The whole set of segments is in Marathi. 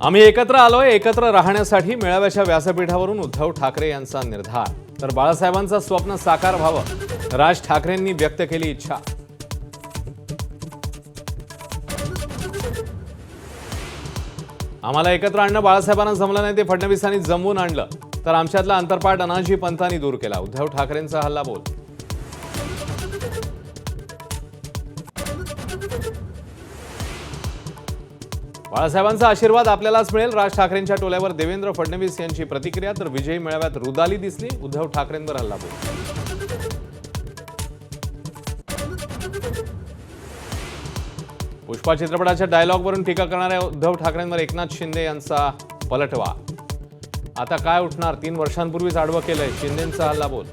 आम्ही एकत्र आलोय एकत्र राहण्यासाठी मेळाव्याच्या व्यासपीठावरून उद्धव ठाकरे यांचा निर्धार. तर बाळासाहेबांचं स्वप्न साकार व्हावं राज ठाकरेंनी व्यक्त केली इच्छा. आम्हाला एकत्र आणणं बाळासाहेबांना जमलं नाही ते फडणवीसांनी जमवून आणलं. तर आमच्यातला अंतरपाठ अनाजी पंतांनी दूर केला. उद्धव ठाकरेंचा हल्ला बोल. बाळासाहेबांचा आशीर्वाद आपल्यालाच मिळेल. राज ठाकरेंच्या टोल्यावर देवेंद्र फडणवीस यांची प्रतिक्रिया तर विजयी मेळाव्यात रुदाली दिसली. उद्धव ठाकरेंवर हल्ला बोल. पुष्पा चित्रपटाच्या डायलॉगवरून टीका करणाऱ्या उद्धव ठाकरेंवर एकनाथ शिंदे यांचा पलटवा आता काय उठणार? तीन वर्षांपूर्वीच आडवं केलंय शिंदेचा हल्ला बोल.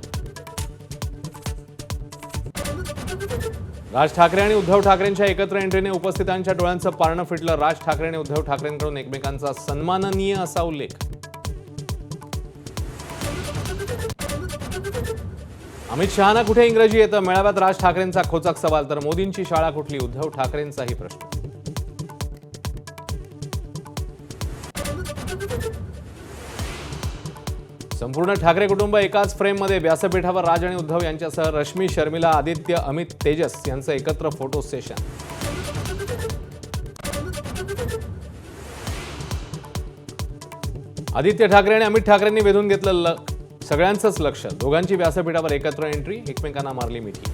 राज ठाकरे आणि उद्धव ठाकरेंच्या एकत्र एंट्रीने उपस्थितांच्या डोळ्यांचं पारणं फिटलं. राज ठाकरे आणि उद्धव ठाकरेंकडून एकमेकांचा सन्माननीय असा उल्लेख. अमित शहाना कुठे इंग्रजी येतं? मेळाव्यात राज ठाकरेंचा खोचक सवाल तर मोदींची शाळा कुठली? उद्धव ठाकरेंचाही प्रश्न. संपूर्ण ठाकरे कुटुंब एकाच फ्रेममध्ये व्यासपीठावर राज आणि उद्धव यांच्यासह रश्मी शर्मिला आदित्य अमित तेजस यांचं एकत्र फोटो सेशन. आदित्य ठाकरे आणि अमित ठाकरेंनी वेधून घेतलं सगळ्यांचंच लक्ष. दोघांची व्यासपीठावर एकत्र एंट्री एकमेकांना मारली मिठी.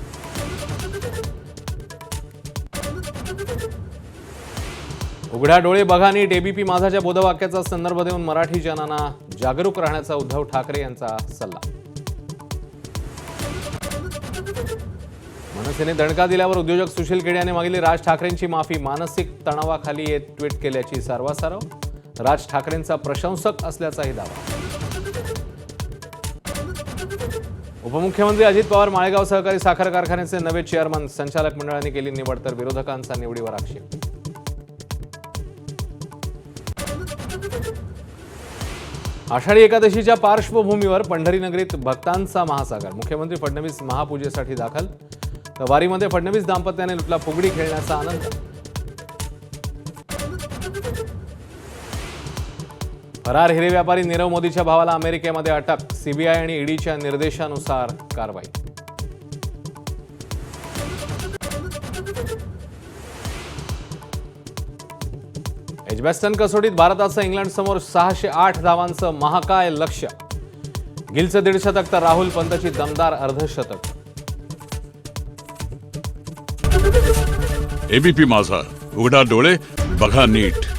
उघड्या डोळे बघा नीट एबीपी माझाच्या बोधवाक्याचा संदर्भ देऊन मराठी जनांना जागरूक राहण्याचा उद्धव ठाकरे यांचा सल्ला. मनसेने दणका दिल्यावर उद्योजक सुशील खेडे यांनी मागितली राज ठाकरेंची माफी. मानसिक तणावाखाली हे ट्विट केल्याची सारवासारव राज ठाकरेंचा प्रशंसक असल्याचाही दावा. उपमुख्यमंत्री अजित पवार माळेगाव सहकारी साखर कारखान्याचे नवे चेअरमन संचालक मंडळाने केली निवड तर विरोधकांचा निवडीवर आक्षेप. आषाढी एकादशीच्या पार्श्वभूमीवर पंढरी नगरीत भक्तांचा महासागर. मुख्यमंत्री फडणवीस महापूजेसाठी दाखल. तर वारीमध्ये फडणवीस दाम्पत्याने लुटला फुगडी खेळण्याचा आनंद. फरार हिरे व्यापारी नीरव मोदीच्या भावाला अमेरिकेमध्ये अटक. सीबीआय आणि ईडीच्या निर्देशानुसार कारवाई. एजबॅस्टन कसोटीत भारताचं इंग्लंडसमोर सहाशे आठ धावांचं महाकाय लक्ष्य. गिलचं दीडशतक तर राहुल पंतची दमदार अर्धशतक. एबीपी माझा. उघडा डोळे बघा नीट.